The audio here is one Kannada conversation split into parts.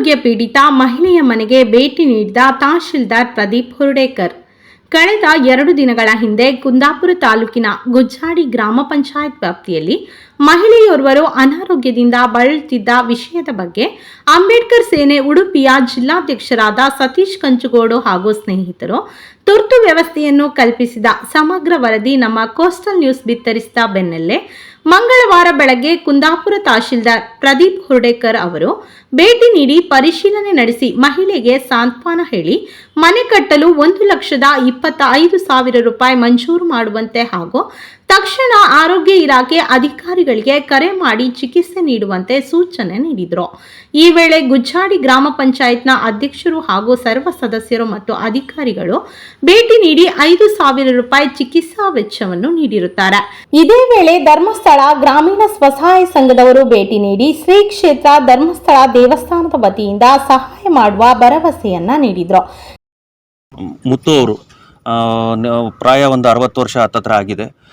ಅನಾರೋಗ್ಯ ಪೀಡಿತ ಮಹಿಳೆಯ ಮನೆಗೆ ಭೇಟಿ ನೀಡಿದ ತಹಶೀಲ್ದಾರ್ ಪ್ರದೀಪ್ ಹುರ್ಡೇಕರ್. ಕಳೆದ ಎರಡು ದಿನಗಳ ಹಿಂದೆ ಕುಂದಾಪುರ ತಾಲೂಕಿನ ಗುಜ್ಜಾಡಿ ಗ್ರಾಮ ಪಂಚಾಯತ್ ವ್ಯಾಪ್ತಿಯಲ್ಲಿ ಮಹಿಳೆಯೋರ್ವರು ಅನಾರೋಗ್ಯದಿಂದ ಬಳಲುತ್ತಿದ್ದ ವಿಷಯದ ಬಗ್ಗೆ ಅಂಬೇಡ್ಕರ್ ಸೇನೆ ಉಡುಪಿಯ ಜಿಲ್ಲಾಧ್ಯಕ್ಷರಾದ ಸತೀಶ್ ಕಂಚುಗೋಡು ಹಾಗೂ ಸ್ನೇಹಿತರು ತುರ್ತು ವ್ಯವಸ್ಥೆಯನ್ನು ಕಲ್ಪಿಸಿದ ಸಮಗ್ರ ವರದಿ ನಮ್ಮ ಕೋಸ್ಟಲ್ ನ್ಯೂಸ್ ಬಿತ್ತರಿಸಿದ ಬೆನ್ನಲ್ಲೇ ಮಂಗಳವಾರ ಬೆಳಗ್ಗೆ ಕುಂದಾಪುರ ತಹಶೀಲ್ದಾರ್ ಪ್ರದೀಪ್ ಹುರ್ಡೇಕರ್ ಅವರು ಭೇಟಿ ನೀಡಿ ಪರಿಶೀಲನೆ ನಡೆಸಿ ಮಹಿಳೆಗೆ ಸಾಂತ್ವನ ಹೇಳಿ, ಮನೆ ಕಟ್ಟಲು ಒಂದು ಲಕ್ಷದ ಇಪ್ಪತ್ತ ಐದು ಸಾವಿರ ರೂಪಾಯಿ ಮಂಜೂರು ಮಾಡುವಂತೆ ಹಾಗೂ ತಕ್ಷಣ ಆರೋಗ್ಯ ಇಲಾಖೆ ಅಧಿಕಾರಿಗಳಿಗೆ ಕರೆ ಮಾಡಿ ಚಿಕಿತ್ಸೆ ನೀಡುವಂತೆ ಸೂಚನೆ ನೀಡಿದರು. ಈ ವೇಳೆ ಗುಜ್ಜಾಡಿ ಗ್ರಾಮ ಪಂಚಾಯತ್ನ ಅಧ್ಯಕ್ಷರು ಹಾಗೂ ಸರ್ವ ಸದಸ್ಯರು ಮತ್ತು ಅಧಿಕಾರಿಗಳು ಭೇಟಿ ನೀಡಿ ಐದು ಸಾವಿರ ರೂಪಾಯಿ ಚಿಕಿತ್ಸಾ ವೆಚ್ಚವನ್ನು ನೀಡಿರುತ್ತಾರೆ. ಇದೇ ವೇಳೆ ಧರ್ಮಸ್ಥಳ ಗ್ರಾಮೀಣ ಸ್ವಸಹಾಯ ಸಂಘದವರು ಭೇಟಿ ನೀಡಿ ಶ್ರೀ ಕ್ಷೇತ್ರ ಧರ್ಮಸ್ಥಳ ದೇವಸ್ಥಾನದ ವತಿಯಿಂದ ಸಹಾಯ ಮಾಡುವ ಭರವಸೆಯನ್ನ ನೀಡಿದರು. ಮುತ್ತು ಅವರು ಆ, ನ- ಪ್ರಾಯ ಒಂದು ಅರವತ್ತು ವರ್ಷ ಹತ್ತತ್ರ ಆಗಿದೆ.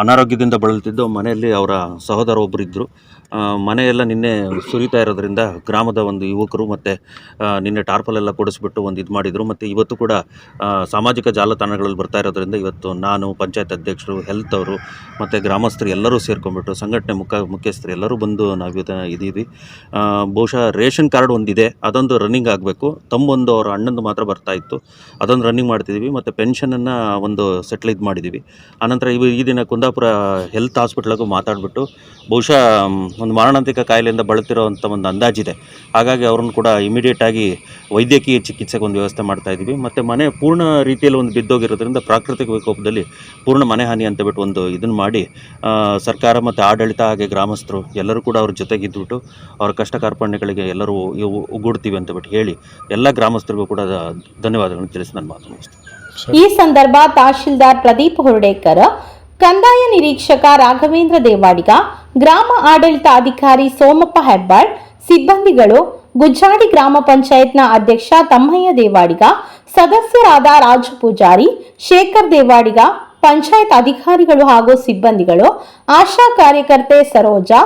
ಅನಾರೋಗ್ಯದಿಂದ ಬಳಲ್ತಿದ್ದು ಮನೆಯಲ್ಲಿ ಅವರ ಸಹೋದರ ಒಬ್ಬರು ಇದ್ದರು ಮನೆಯೆಲ್ಲ ನಿನ್ನೆ ಸುರಿತಾ ಇರೋದ್ರಿಂದ ಗ್ರಾಮದ ಒಂದು ಯುವಕರು ಮತ್ತು ನಿನ್ನೆ ಟಾರ್ಪಲ್ ಎಲ್ಲ ಕೊಡಿಸ್ಬಿಟ್ಟು ಒಂದು ಇದು ಮಾಡಿದರು. ಮತ್ತು ಇವತ್ತು ಕೂಡ ಸಾಮಾಜಿಕ ಜಾಲತಾಣಗಳಲ್ಲಿ ಬರ್ತಾ ಇರೋದ್ರಿಂದ ಇವತ್ತು ನಾನು, ಪಂಚಾಯತ್ ಅಧ್ಯಕ್ಷರು ಹೆಲ್ತ್ ಅವರು, ಮತ್ತು ಗ್ರಾಮಸ್ಥರು ಎಲ್ಲರೂ ಸೇರ್ಕೊಂಡ್ಬಿಟ್ಟು ಸಂಘಟನೆ ಮುಖ, ಮುಖ್ಯಸ್ಥರು ಎಲ್ಲರೂ ಬಂದು ನಾವು ಇದ್ದೀವಿ ಬಹುಶಃ ರೇಷನ್ ಕಾರ್ಡ್ ಒಂದಿದೆ, ಅದೊಂದು ರನ್ನಿಂಗ್ ಆಗಬೇಕು. ತಮ್ಮೊಂದು ಅವರ ಅಣ್ಣಂದು ಮಾತ್ರ ಬರ್ತಾ ಇತ್ತು. ಅದೊಂದು ರನ್ನಿಂಗ್ ಮಾಡ್ತಿದ್ದೀವಿ ಮತ್ತು ಪೆನ್ಷನನ್ನು ಒಂದು ಸೆಟ್ಲ್ ಇದು ಮಾಡಿದ್ದೀವಿ ಆನಂತರ ಇವು ಈ ದಿನ ಕುಂದಾಪುರ ಹೆಲ್ತ್ ಹಾಸ್ಪಿಟ್ಲಿಗೂ ಮಾತಾಡಿಬಿಟ್ಟು ಬಹುಶಃ ಒಂದು ಮಾರಣಾಂತಿಕ ಕಾಯಿಲೆಯಿಂದ ಬಳಲ್ತಿರೋವಂಥ ಒಂದು ಅಂದಾಜಿದೆ. ಹಾಗಾಗಿ ಅವ್ರನ್ನ ಕೂಡ ಇಮಿಡಿಯೇಟಾಗಿ ವೈದ್ಯಕೀಯ ಚಿಕಿತ್ಸೆಗೆ ಒಂದು ವ್ಯವಸ್ಥೆ ಮಾಡ್ತಾ ಇದ್ದೀವಿ. ಮತ್ತು ಮನೆ ಪೂರ್ಣ ರೀತಿಯಲ್ಲಿ ಒಂದು ಬಿದ್ದೋಗಿರೋದ್ರಿಂದ ಪ್ರಾಕೃತಿಕ ವಿಕೋಪದಲ್ಲಿ ಪೂರ್ಣ ಮನೆ ಹಾನಿ ಅಂತ ಬಿಟ್ಟು ಒಂದು ಇದನ್ನು ಮಾಡಿ ಸರ್ಕಾರ ಮತ್ತು ಆಡಳಿತ ಹಾಗೆ ಗ್ರಾಮಸ್ಥರು ಎಲ್ಲರೂ ಕೂಡ ಅವ್ರ ಜೊತೆಗಿದ್ದುಬಿಟ್ಟು ಅವ್ರ ಕಷ್ಟ ಕಾರ್ಪಣ್ಯಗಳಿಗೆ ಎಲ್ಲರೂ ಒಗ್ಗೂಡ್ತೀವಿ ಅಂತ ಬಿಟ್ಟು ಹೇಳಿ ಎಲ್ಲ ಗ್ರಾಮಸ್ಥರಿಗೂ ಕೂಡ ಧನ್ಯವಾದಗಳನ್ನು ತಿಳಿಸಿ ನನ್ನ ಮಾತು ಮುಗಿಸ್ತೀನಿ ಈ ಸಂದರ್ಭ ತಹಶೀಲ್ದಾರ್ ಪ್ರದೀಪ್ ಹೊರಡೇಕರ್, ಕಂದಾಯ ನಿರೀಕ್ಷಕ ರಾಘವೇಂದ್ರ ದೇವಾಡಿಗ, ಗ್ರಾಮ ಆಡಳಿತ ಅಧಿಕಾರಿ ಸೋಮಪ್ಪ ಹೆಬ್ಬಾಳ್, ಸಿಬ್ಬಂದಿಗಳು, ಗುಜ್ಜಾಡಿ ಗ್ರಾಮ ಪಂಚಾಯತ್ನ ಅಧ್ಯಕ್ಷ ತಮ್ಮಯ್ಯ ದೇವಾಡಿಗ, ಸದಸ್ಯರಾದ ರಾಜು ಪೂಜಾರಿ, ಶೇಖರ್ ದೇವಾಡಿಗ, ಪಂಚಾಯತ್ ಅಧಿಕಾರಿಗಳು ಹಾಗೂ ಸಿಬ್ಬಂದಿಗಳು, ಆಶಾ ಕಾರ್ಯಕರ್ತೆ ಸರೋಜಾ,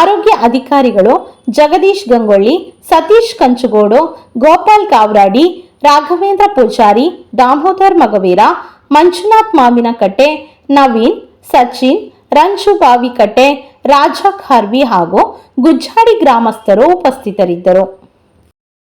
ಆರೋಗ್ಯ ಅಧಿಕಾರಿಗಳು ಜಗದೀಶ್ ಗಂಗೊಳ್ಳಿ, ಸತೀಶ್ ಕಂಚುಗೋಡು, ಗೋಪಾಲ್ ಕಾವ್ರಾಡಿ ರಾಘವೇಂದ್ರ ಪೂಜಾರಿ, ದಾಮೋದರ್ ಮಗವೀರ, ಮಂಜುನಾಥ್ ಮಾವಿನಕಟ್ಟೆ, ನವೀನ್, ಸಚಿನ್, ರಂಜು ಬಾವಿಕಟ್ಟೆ, ರಾಜ ಖಾರ್ವಿ ಹಾಗೂ ಗುಜ್ಜಾಡಿ ಗ್ರಾಮಸ್ಥರು ಉಪಸ್ಥಿತರಿದ್ದರು.